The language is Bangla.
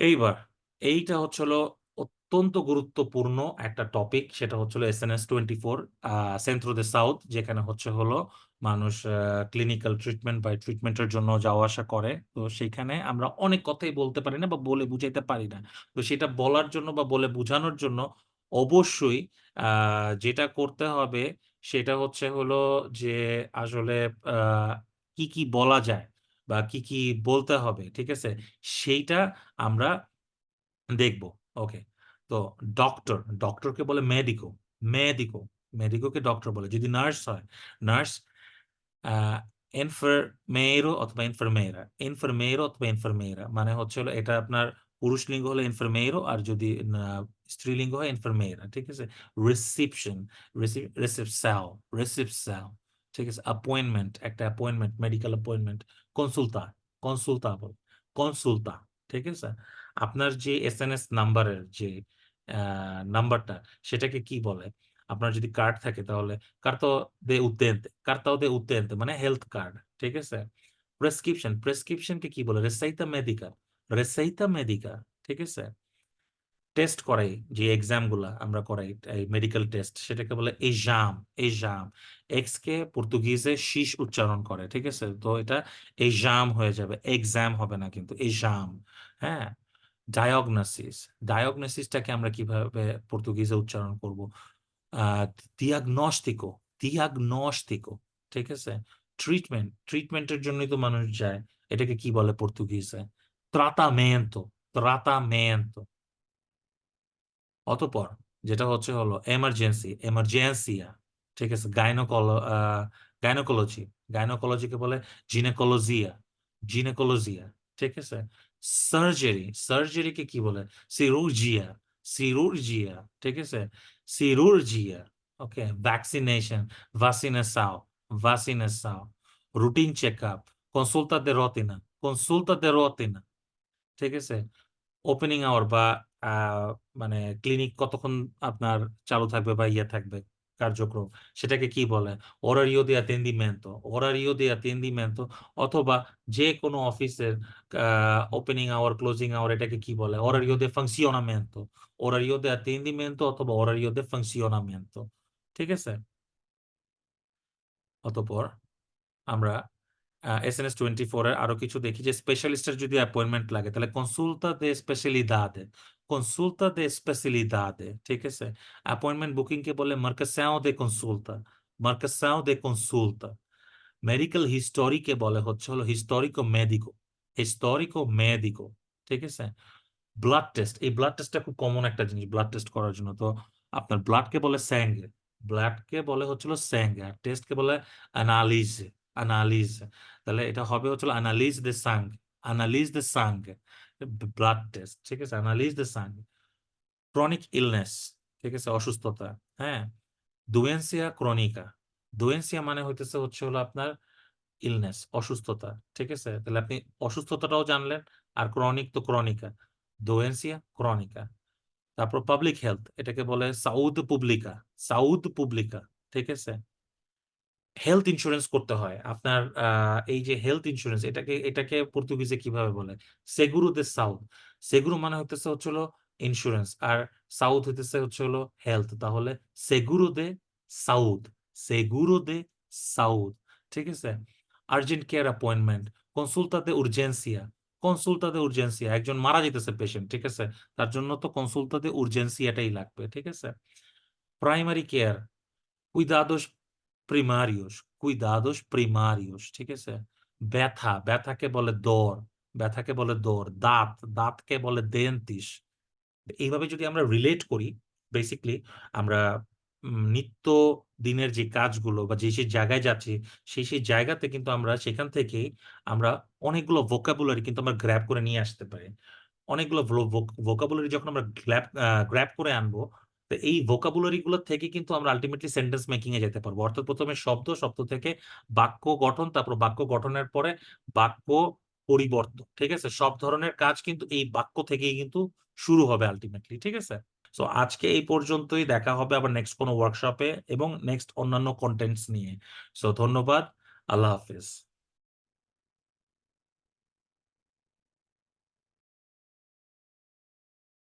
এইবার এইটা হচ্ছে হলো অত্যন্ত গুরুত্বপূর্ণ একটা টপিক সেটা হচ্ছে হলো এস টোয়েন্টি ফোর সেন্ট্রো দে সাউথ যেখানে হচ্ছে হলো মানুষ ক্লিনিক্যাল ট্রিটমেন্ট বা ট্রিটমেন্টের জন্য যাওয়া আসা করে। তো সেখানে আমরা অনেক কথাই বলতে পারি না বা বলে বুঝাইতে পারি না। তো সেটা বলার জন্য বা বলে বোঝানোর জন্য অবশ্যই যেটা করতে হবে সেটা হচ্ছে হলো যে আসলে কি কি বলা যায়। বা কি কি বলতে হবে, ঠিক আছে? সেইটা আমরা দেখব, ওকে? তো ডক্টর ডক্টরকে বলে মেডিকো মেডিকো মেডিকোকে ডক্টর বলে। যদি নার্স হয় নার্স এনফারমেরো অথবা অথবা মানে হচ্ছে হলো এটা আপনার পুরুষ লিঙ্গ হলে ইনফারমেরো আর যদি স্ত্রীলিঙ্গ হয় ইনফারমেরা ঠিক আছে? রিসিপশন ঠিক আছে? অ্যাপয়েন্টমেন্ট একটা অ্যাপয়েন্টমেন্ট মেডিকেল অ্যাপয়েন্টমেন্ট কনসুলতা কনসুলতা কনসুলতা ঠিক আছে? আপনার যে এস এন এস নাম্বারের যে নাম্বারটা সেটাকে কি বলে? আপনার যদি কার্ড থাকে তাহলে কার্তো দে উত্তেন্তে কার্তাও দে উত্তেন্তে মানে হেলথ কার্ড ঠিক আছে? প্রেসক্রিপশন প্রেসক্রিপশনকে কি বলে? রেসাইতা মেডিকা রেসাইতা মেডিকা ঠিক আছে? টেস্ট করাই যে এক্সামগুলা আমরা করাই, এই মেডিকেল টেস্ট সেটাকে বলে এজাম এজাম এক্স কে পর্তুগিজে শীষ উচ্চারণ করে, ঠিক আছে? তো এটা এজাম হয়ে যাবে এক্সাম হবে না কিন্তু এজাম হ্যাঁ? ডায়াগনোসিস ডায়াগনোসিসটাকে আমরা কীভাবে পর্তুগিজে উচ্চারণ করব? diagnóstico diagnóstico ঠিক আছে? ট্রিটমেন্ট ট্রিটমেন্টের জন্যই তো মানুষ যায়, এটাকে কি বলে পর্তুগিজে? tratamento tratamento অতঃপর যেটা হচ্ছে হলো এমার্জেন্সি এমার্জেন্সিয়া ঠিক আছে? গাইনোকলো গাইনোকোলজি গাইনোকোলজিকে বলে জিনেকোলজিয়া জিনেকোলজিয়া ঠিক আছে? সার্জারি সার্জারিকে কি বলে? সিরুজিয়া সিরুর্জিয়া ঠিক আছে? সিরুর্জিয়া ওকে ভ্যাকসিনেশন ভাসিনেসাও ভাসিনেসাও রুটিন চেক আপ কনসুলতা দে রতিনা কনসুলতা দে রতিনা ঠিক আছে? ওপেনিং আওয়ার বা আহ, মানে ক্লিনিক কতক্ষণ আপনার চালু থাকবে বা ইয়ে থাকবে? কার্যক্রম। সেটাকে কি বলে? Horario de atendimiento. Horario de atendimiento অথবা যে কোনো অফিসের ওপেনিং আওয়ার ক্লোজিং আওয়ার এটাকে কি বলে? Horario de funcionamiento. Horario de atendimiento অথবা horario de funcionamiento ঠিক আছে? অতঃপর আমরা এসএনএস টোয়েন্টি ফোর এর আরও কিছু দেখি যে স্পেশালিস্টের যদি অ্যাপয়েন্টমেন্ট লাগে তাহলে কনসুলতা দে স্পেশালিদাদে কনসুলতা দে স্পেশালিদাদে ঠিক আছে অ্যাপয়েন্টমেন্ট বুকিং কে বলে মার্কাসাও দে কনসুলতা মার্কাসাও দে কনসুলতা মেডিকেল হিস্টোরিকে বলে হচ্ছে হলো হিস্টোরিকো মেডিকো হিস্টোরিকো মেডিকো ঠিক আছে ব্লাড টেস্ট এই ব্লাড টেস্টটা খুব কমন একটা জিনিস ব্লাড টেস্ট করার জন্য তো আপনার ব্লাডকে বলে স্যাঙ্গে ব্লাডকে বলে হচ্ছিল স্যাঙ্গে আর টেস্টকে বলে অ্যানালিজ অ্যানালিজ তাহলে এটা হবে হচ্ছিল অ্যানালিজ দে সাং অ্যানালিজ দে সাং ব্লাড টেস্ট ঠিক আছে? অ্যানালিজ দ্য সাং ক্রনিক ইলনেস ঠিক আছে? অসুস্থতা হ্যাঁ? দুয়েন্সিয়া ক্রনিকা দুয়েন্সিয়া মানে হইতেছে হচ্ছে হলো আপনার ইলনেস অসুস্থতা, ঠিক আছে? তাহলে আপনি অসুস্থতাটাও জানলেন আর ক্রনিক তো ক্রনিকা দোয়েন্সিয়া ক্রনিকা তারপর পাবলিক হেলথ এটাকে বলে সাউথ পুবলিকা সাউথ পুবলিকা ঠিক আছে? হেলথ ইন্স্যুরেন্স করতে হয়। আপনার এই যে হেলথ ইন্স্যুরেন্স এটাকে এটাকে পর্তুগিজে কীভাবে বলে? সেগুরু দে সাউথ সেগুরু মানে হতেছে হচ্ছে হলো ইন্স্যুরেন্স আর সাউথ হইতেছে হচ্ছে হলো হেলথ তাহলে সেগুরু দে সাউথ সেগুরু দে সাউথ ঠিক আছে? আর্জেন্ট কেয়ার অ্যাপয়েন্টমেন্ট কনসুলতা দে উর্জেন্সিয়া কনসুলতা দে উর্জেন্সিয়া একজন মারা যেতেছে পেশেন্ট ঠিক আছে? তার জন্য তো কনসুলতা দে উর্জেন্সিয়াটাই লাগবে, ঠিক আছে? Primary care cuidados primários, cuidados primários, ঠিক আছে? ব্যথা, ব্যথাকে বলে দর, ব্যথাকে বলে দর, দাঁত, দাঁতকে বলে দেন্তিস এইভাবে যদি আমরা রিলেট করি বেসিকলি আমরা নিত্য দিনের যে কাজগুলো বা যে সেই জায়গায় যাচ্ছি, সেই সেই জায়গাতে কিন্তু আমরা সেখান থেকে আমরা অনেকগুলো ভোকাবুলারি কিন্তু আমরা গ্র্যাব করে নিয়ে আসতে পারি। অনেকগুলো ভোকাবুলারি যখন আমরা গ্র্যাব গ্র্যাব করে আনব তো এই ভোকাবুলারি গুলো থেকে কিন্তু আমরা আলটিমেটলি সেন্টেন্স মেকিং এ যেতে পারব। অর্থাৎ প্রথমে শব্দ শব্দ থেকে বাক্য গঠন, তারপর বাক্য গঠনের পরে বাক্য পরিবর্তন, ঠিক আছে? সব ধরনের কাজ কিন্তু এই বাক্য থেকেই কিন্তু শুরু হবে আলটিমেটলি ঠিক আছে? সো আজকে এই পর্যন্তই, দেখা হবে আবার নেক্সট কোনো ওয়ার্কশপে এবং নেক্সট অন্যান্য কন্টেন্টস নিয়ে। সো ধন্যবাদ, আল্লাহ হাফিজ।